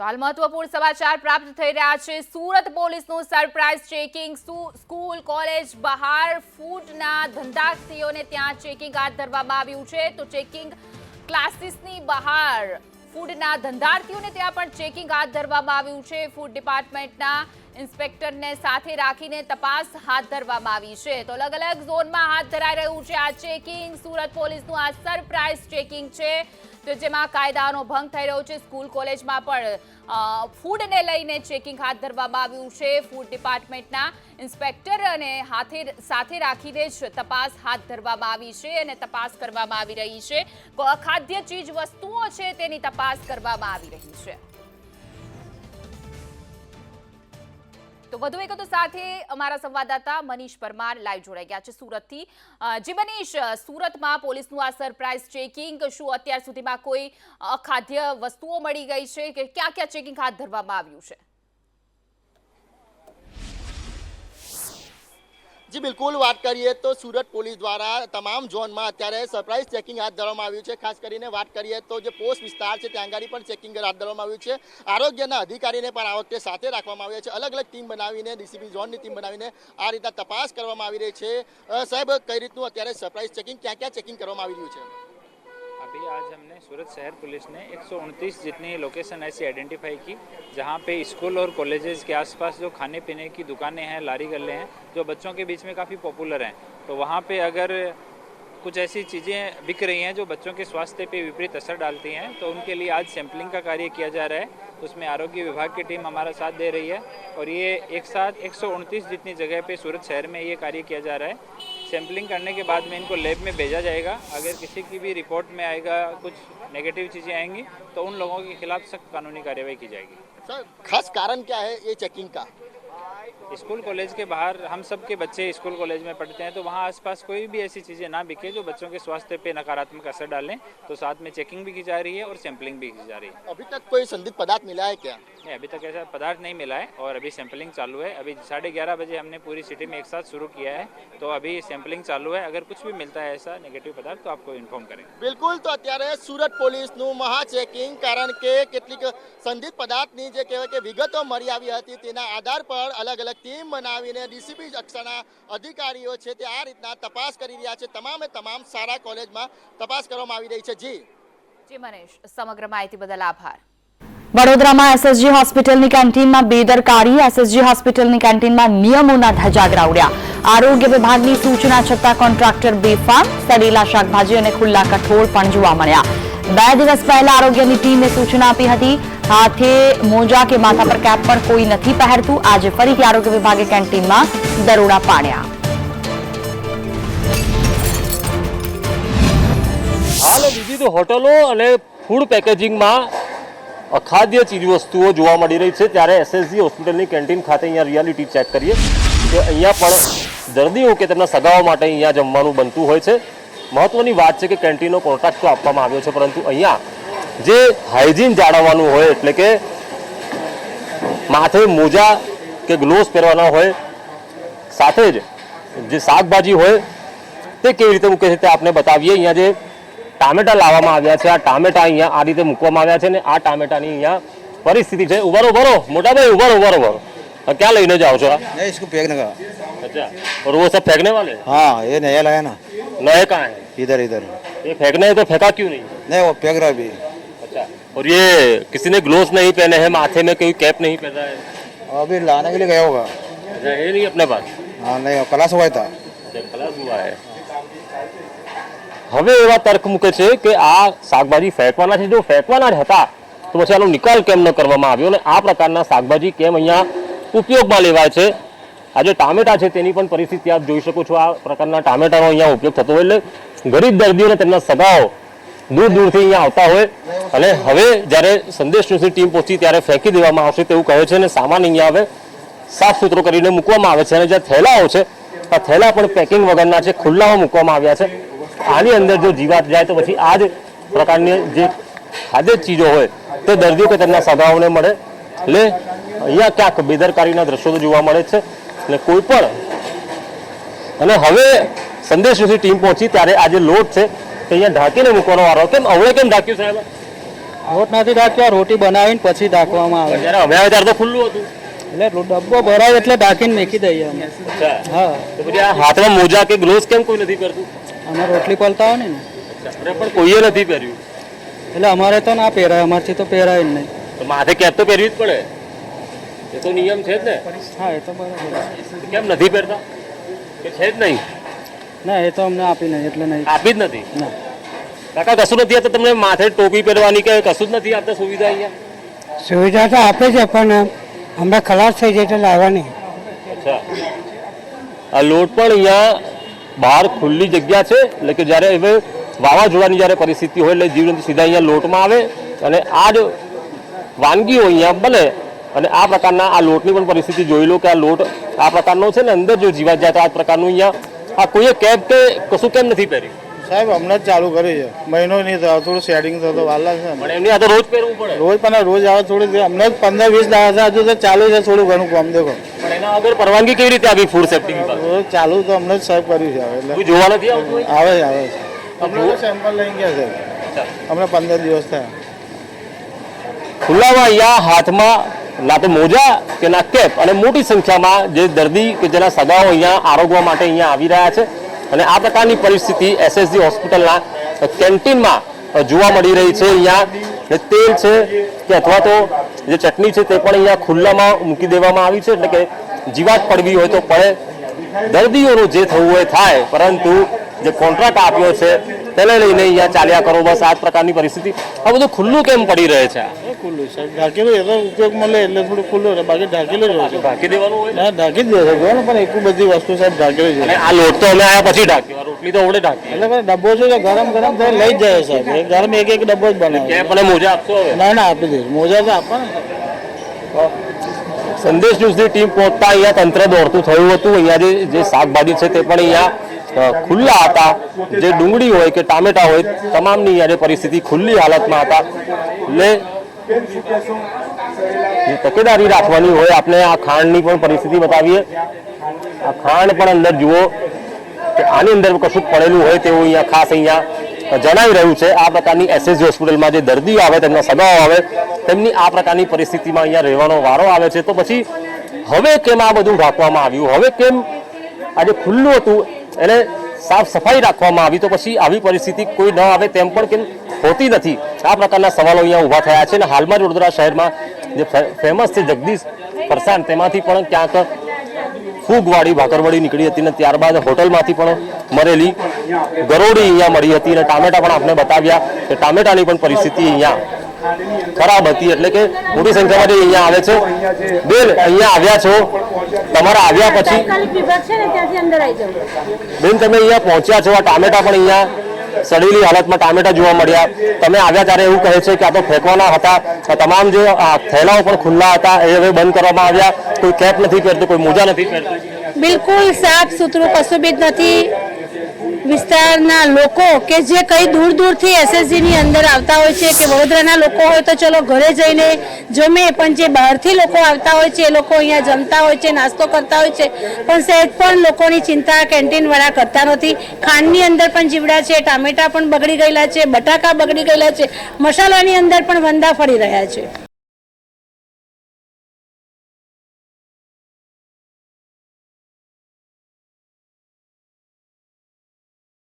તો હાલ મહત્વપૂર્ણ સમાચાર પ્રાપ્ત થઈ રહ્યા છે. સુરત પોલીસનું સરપ્રાઇઝ ચેકિંગ. સ્કૂલ, કોલેજ બહાર ફૂડના ધંધાર્થીઓને ત્યાં ચેકિંગ હાથ ધરવામાં આવ્યું છે. તો ચેકિંગ ક્લાસીસની બહાર ફૂડના ધંધાર્થીઓને ત્યાં પણ ચેકિંગ હાથ ધરવામાં આવ્યું છે. ફૂડ ડિપાર્ટમેન્ટના ઇન્સ્પેક્ટરને સાથે રાખીને તપાસ હાથ ધરવામાં આવી છે. તો અલગ અલગ ઝોનમાં હાથ ધરાઈ રહ્યું છે આ ચેકિંગ. સુરત પોલીસનું આ સરપ્રાઇઝ ચેકિંગ છે. તો જેમાં કાયદાનો ભંગ થઈ રહ્યો છે. સ્કૂલ, કોલેજમાં પણ ફૂડને લઈને ચેકિંગ હાથ ધરવામાં આવ્યું છે. ફૂડ ડિપાર્ટમેન્ટના ઇન્સ્પેક્ટર અને હાથે, સાથે રાખીને જ તપાસ હાથ ધરવામાં આવી છે અને તપાસ કરવામાં આવી રહી છે. અખાદ્ય ચીજ વસ્તુઓ છે તેની તપાસ કરવામાં આવી રહી છે. તો વધુ વિગતો સાથે અમારા સંવાદદાતા મનીષ પરમાર લાઈવ જોડાઈ ગયા છે સુરતથી. જી મનીષ, સુરતમાં પોલીસનું આ સરપ્રાઇઝ ચેકિંગ શું અત્યાર સુધીમાં કોઈ અખાદ્ય વસ્તુઓ મળી ગઈ છે? કે ક્યાં ક્યાં ચેકિંગ હાથ ધરવામાં આવ્યું છે? જી, બિલકુલ વાત કરીએ તો સુરત પોલીસ દ્વારા તમામ ઝોનમાં અત્યારે સરપ્રાઇઝ ચેકિંગ હાથ ધરવામાં આવ્યું છે. ખાસ કરીને વાત કરીએ તો જે પોસ્ટ વિસ્તાર છે, ત્યાં આગળ પણ ચેકિંગ હાથ ધરવામાં આવ્યું છે. આરોગ્યના અધિકારીને પણ આ વખતે સાથે રાખવામાં આવ્યા છે. અલગ અલગ ટીમ બનાવીને, ડીસીપી ઝોનની ટીમ બનાવીને આ રીતના તપાસ કરવામાં આવી રહી છે. સાહેબ, કઈ રીતનું અત્યારે સરપ્રાઇઝ ચેકિંગ ક્યાં ક્યાં ચેકિંગ કરવામાં આવી રહ્યું છે? अभी आज हमने सूरत शहर पुलिस ने 129 जितनी लोकेशन ऐसी आइडेंटिफाई की, जहाँ पे स्कूल और कॉलेजेस के आसपास जो खाने पीने की दुकानें हैं, लारी गल्ले हैं, जो बच्चों के बीच में काफ़ी पॉपुलर हैं। तो वहाँ पे अगर कुछ ऐसी चीज़ें बिक रही हैं जो बच्चों के स्वास्थ्य पे विपरीत असर डालती हैं तो उनके लिए आज सैम्पलिंग का कार्य किया जा रहा है। उसमें आरोग्य विभाग की टीम हमारा साथ दे रही है और ये एक साथ एक सौ उनतीस जितनी जगह पे सूरत शहर में ये कार्य किया जा रहा है। सैंपलिंग करने के बाद में इनको लैब में भेजा जाएगा। अगर किसी की भी रिपोर्ट में आएगा, कुछ नेगेटिव चीज़ें आएँगी तो उन लोगों के खिलाफ सख्त कानूनी कार्रवाई की जाएगी। सर, खास कारण क्या है ये चेकिंग का? स्कूल कॉलेज के बाहर हम सब के बच्चे स्कूल कॉलेज में पढ़ते हैं तो वहाँ आसपास कोई भी ऐसी चीज़ें ना बिके जो बच्चों के स्वास्थ्य पे नकारात्मक असर डालें तो साथ में चेकिंग भी की जा रही है और सैंपलिंग भी की जा रही है अभी तक कोई संदिग्ध पदार्थ मिला है क्या नहीं अभी तक ऐसा पदार्थ नहीं मिला है और अभी सैंपलिंग चालू है अभी साढ़े ग्यारह बजे हमने पूरी सिटी में एक साथ शुरू किया है तो अभी सैंपलिंग चालू है अगर कुछ भी मिलता है ऐसा नेगेटिव पदार्थ तो आपको इन्फॉर्म करेंगे બિલકુલ તો અત્યારે સુરત પોલીસનું મહા ચેકિંગ કારણ કે કેટલીક સંદિગ્ધ પદાર્થની જે કહેવાય કે વિગતો મળી આવી હતી તેના આધાર પર અલગ અલગ ટીમ બનાવીને ડીસીપી કક્ષાના અધિકારીઓ છે તે આ રીતના તપાસ કરી રહ્યા છે. તમામે તમામ સારા કોલેજમાં તપાસ કરવામાં આવી રહી છે. જી. જી મનીષ, સમગ્ર માહિતી બદલ આભાર. વડોદરામાં એસએસજી હોસ્પિટલની કેન્ટીનમાં બેદરકારી. એસએસજી હોસ્પિટલની કેન્ટીનમાં નિયમોના ધજાગરા ઉડ્યા આરોગ્ય વિભાગની સૂચના છતાં કોન્ટ્રાક્ટર બેફામ, સડેલા શાકભાજી અને ખુલ્લા કઠોળ પણ જોવા મળ્યા. બે દિવસ પહેલા આરોગ્યની ટીમે સૂચના આપી હતી, હાથે મોજા કે માથા પર કેપ પણ કોઈ નથી પહેરતું. આજે ફરીથી આરોગ્ય વિભાગે કેન્ટીનમાં દરોડા પાડ્યા. હાલ તો હોટલો અને ફૂડ પેકેજિંગમાં અખાદ્ય ચીજવસ્તુઓ જોવા મળી રહી છે. ત્યારે એસએસજી હોસ્પિટલની કેન્ટીન ખાતે અહીંયા રિયાલિટી ચેક કરીએ. કે અહીંયા પણ દર્દીઓ કે તેમના સગાઓ માટે અહીંયા જમવાનું બનતું હોય છે. મહત્વની વાત છે કે કેન્ટીનનો કોન્ટ્રાક્ટ તો આપવામાં આવ્યો છે, પરંતુ અહીંયા જે હાઇજીન જાળવવાનું હોય, એટલે કે માથે મોજા કે ગ્લોવ્સ પહેરવાના હોય, સાથે જ જે શાકભાજી હોય, તે કેવી રીતે મૂકે છે તે આપણે બતાવીએ. અહીંયા જે ટામેટા લાવવામાં આવ્યા છે આ ટામેટા અહીંયા આ રીતે મૂકવામાં આવ્યા છે ને આ ટામેટાની અહીંયા પરિસ્થિતિ છે ઉભારો ઉભારો મોટા ભાઈ ઉભારો ઉભારો ઉભારો હા, ક્યાં લઈને જાઓ છો આ नहीं इसको फेंकने का अच्छा और वो सब फेंकने वाले हैं? हाँ ये नया लाया ना नए कहाँ है इधर इधर ये फेंकने हैं तो फेंका क्यों नहीं नहीं वो फेंक रहा अभी अच्छा और ये किसी ने ग्लोव्स नहीं पहने हैं माथे में कोई कैप नहीं पहना है अभी लाने के लिए गया होगा अच्छा ये नहीं अपने पास हाँ नहीं क्लास हुआ था अच्छा, खलास हुआ है હવે એવા તર્ક મૂકે છે કે આ શાકભાજી ફેંકવાના છે. જો ફેંકવાના જ હતા, તો પછી આનો નિકાલ કેમ ન કરવામાં આવ્યો અને આ પ્રકારના શાકભાજી કેમ અહીંયા ઉપયોગમાં લેવાય છે? આ જે ટામેટા છે તેની પણ પરિસ્થિતિ આપ જોઈ શકો છો. આ પ્રકારના ટામેટાનો અહીંયા ઉપયોગ થતો હોય એટલે ગરીબ દર્દીઓને તેમના સગાઓ દૂર દૂરથી અહીંયા આવતા હોય. અને હવે જ્યારે સંદેશ ન્યૂઝની ટીમ પહોંચી ત્યારે ફેંકી દેવામાં આવશે તેવું કહે છે અને સામાન અહીંયા હવે સાફ સુથરો કરીને મૂકવામાં આવે છે. અને જે થેલાઓ છે આ થેલા પણ પેકિંગ વગરના છે, ખુલ્લામાં મૂકવામાં આવ્યા છે. આની અંદર જો જીવાત જાય તો પછી આ જ પ્રકારની જે ખાદ્ય ચીજો હોય તે દર્દીઓ કે તેમના સગાઓને મળે. એટલે અહીંયા ક્યાંક બેદરકારીના દ્રશ્યો તો જોવા મળે છે. એટલે કોઈ પણ અને હવે સંદેશ સુધી ટીમ પહોંચી ત્યારે આ જે લોટ છે તે અહીંયા ઢાંકીને મૂકવાનો વારો. કેમ? હવે કેમ ઢાંક્યું સાહેબ? લોટ નથી ઢાંક્યો રોટી બનાવીને પછી ઢાંકવામાં આવે. જ્યારે અમે આવે ત્યારે તો ખુલ્લું હતું. એટલે ડબ્બો ભરાય એટલે ઢાંકીને મેકી દઈએ અમે. હા. હાથમાં મોજા કે ગ્લોવ્સ કેમ કોઈ નથી પહેરતું? અમે રોટલી પલતા હોય ને. અરે પણ કોઈએ નથી પહેર્યું. એટલે અમારે તો ના પહેરાય અમારથી તો પહેરાય જ નહીં. તો માથે કેપ તો પહેરવી જ પડે. એ તો નિયમ છે જ ને. હા એ તો બરાબર કેમ નથી પહેરતા? કે છે જ નહીં. ના એ તો અમને આપી નહીં એટલે નહીં. આપી જ નથી? ના. કાકા કશું નથી આપતા? તમને માથે ટોપી પહેરવાની કે કશું જ નથી આપતા સુવિધા અહીંયા? સુવિધા તો આપે છે પણ હમણાં ખલાસ થઈ જાય એટલે લાવવાની. અચ્છા. આ લોટ પણ અહીંયા બહાર ખુલ્લી જગ્યા છે એટલે કે જ્યારે હવે વાવાઝોડાની જ્યારે પરિસ્થિતિ હોય એટલે જીવજંતુ સીધા અહીંયા લોટમાં આવે અને આ જ વાનગીઓ અહીંયા બને અને આ પ્રકારના આ લોટની પણ પરિસ્થિતિ જોઈ લો કે આ લોટ આ પ્રકારનો છે ને અંદર જો જીવાત જાય તો આ પ્રકારનું અહીંયા આ કોઈએ કેબ કે કશું કેમ નથી પહેર્યું? સાહેબ હમણાં જ ચાલુ કરી છે. મહિનો નહીં થયો થોડું સેટિંગ થતો વાર લાગશે પણ એમની આ તો રોજ પહેરવું પડે. રોજ પણ રોજ આવે થોડી હમણાં જ પંદર વીસ દાડા હજુ તો ચાલુ છે થોડું ઘણું કામ દેખો. એના વગર પરવાનગી કેવી રીતે આવી ફૂડ સેફ્ટી વિભાગ? ચાલુ તો અમને જ સાહેબ કર્યું છે હવે એટલે જોવા નથી આવતું આવે છે આવે છે. અમને સેમ્પલ લઈ ગયા છે. અમને પંદર દિવસ થયા. ખુલ્લામાં અહીંયા હાથમાં ના તો મોજા કે ના કેપ? અને મોટી સંખ્યામાં જે દર્દી કે જેના સગાઓ અહીંયા આરોગવા માટે અહીંયા આવી રહ્યા છે અને આ પ્રકારની પરિસ્થિતિ એસએસજી હોસ્પિટલના કેન્ટીનમાં જોવા મળી રહી છે અહીંયા. તેલ છે કે અથવા તો જે ચટણી છે તે પણ અહીંયા ખુલ્લામાં મૂકી દેવામાં આવી છે એટલે કે જીવાત પડવી હોય તો પડે. દર્દીઓનું જે થવું હોય થાય પરંતુ જે કોન્ટ્રાક્ટ આપ્યો છે તેને લઈને અહીંયા ચાલ્યા કરો. બસ આ પ્રકારની પરિસ્થિતિ. આ બધું ખુલ્લું કેમ પડી રહે છે? ખુલ્લું સાહેબ ઢાંકેલું એ તો ઉપયોગમાં એટલે થોડું ખુલ્લું રહે. બાકી ઢાંકેલું જ હોય છે. ઢાંકી દેવાનું હોય? ના ઢાંકી જ દે છે. ને પણ એટલી બધી વસ્તુ સાહેબ ઢાંકેલી છે. આ લોટ તો અમે પછી રોટલી તો ઢાંકી. એટલે પણ ડબ્બો છે તો ગરમ ગરમ લઈ જ જાય સાહેબ. ગરમ એક એક ડબ્બો જ બનાવે. અને મોજા આપશો ના ના આપી દઈશ. મોજા તો આપવાના. સંદેશ ન્યૂઝની ટીમ પહોંચતા અહીંયા તંત્ર દોડતું થયું હતું. અહીંયા જે શાકભાજી છે તે પણ અહીંયા ખુલ્લા હતા. જે ડુંગળી હોય કે ટામેટા હોય, તમામની અહીંયા પરિસ્થિતિ ખુલ્લી હાલતમાં હતા. એટલે તકેદારી રાખવાની હોય, આપણે આ ખાંડની પણ પરિસ્થિતિ બતાવીએ. આ ખાંડ પણ અંદર જુઓ કે આની અંદર કશું પડેલું હોય તેવું અહીંયા ખાસ અહીંયા જણાવી રહ્યું છે. આ પ્રકારની એસએસજી હોસ્પિટલમાં જે દર્દીઓ આવે, તેમના સગાઓ આવે તેમની આ પ્રકારની પરિસ્થિતિમાં અહીંયા રહેવાનો વારો આવે છે. તો પછી હવે કેમ આ બધું ઢાંકવામાં આવ્યું? હવે કેમ આજે ખુલ્લું હતું? એને સાફ સફાઈ રાખવામાં આવી. તો પછી આવી પરિસ્થિતિ કોઈ ન આવે તેમ પણ કેમ હોતી નથી. આ પ્રકારના સવાલો અહીંયા ઊભા થયા છે અને હાલમાં જ વડોદરા શહેરમાં જે ફેમસ છે જગદીશ ફરસાણ તેમાંથી પણ ક્યાંક ફૂગવાળી ભાકરવાળી નીકળી હતી અને ત્યારબાદ હોટલમાંથી પણ મરેલી ગરોળી અહીંયા મળી હતી અને ટામેટા પણ આપણે બતાવ્યા કે ટામેટાની પણ પરિસ્થિતિ અહીંયા ખરાબ હતી એટલે કે મોટી સંખ્યામાં જે અહીંયા આવે છે બેન અહીંયા આવ્યા છો તમારા આવ્યા પછી બેન તમે અહીંયા પહોંચ્યા છો આ ટામેટા પણ અહીંયા સડેલી હાલતમાં ટામેટા જોવા મળ્યા. તમે આવ્યા ત્યારે એવું કહે છે કે આ તો ફેંકવાના હતા તમામ જે આ થેલાઓ પણ ખુલ્લા હતા એ હવે બંધ કરવામાં આવ્યા. કોઈ કેપ નથી પહેરતું કોઈ મોજા નથી પહેરતું. બિલકુલ સાફ સુથરું કશું બી નથી. વિસ્તારના લોકો કે જે કઈ દૂર દૂરથી એસએસજીની અંદર આવતા હોય છે કે વડોદરાના લોકો હોય તો ચલો ઘરે જઈને જમે, પણ જે બહારથી લોકો આવતા હોય છે, એ લોકો અહીંયા જમતા હોય છે, નાસ્તો કરતા હોય છે, પણ સહેજ પણ લોકોની ચિંતા કેન્ટીનવાળા કરતા નથી. ખાંડની અંદર પણ જીવડા છે, ટામેટા પણ બગડી ગયેલા છે, બટાકા બગડી ગયેલા છે, મસાલાની અંદર પણ વંદા ફરી રહ્યા છે.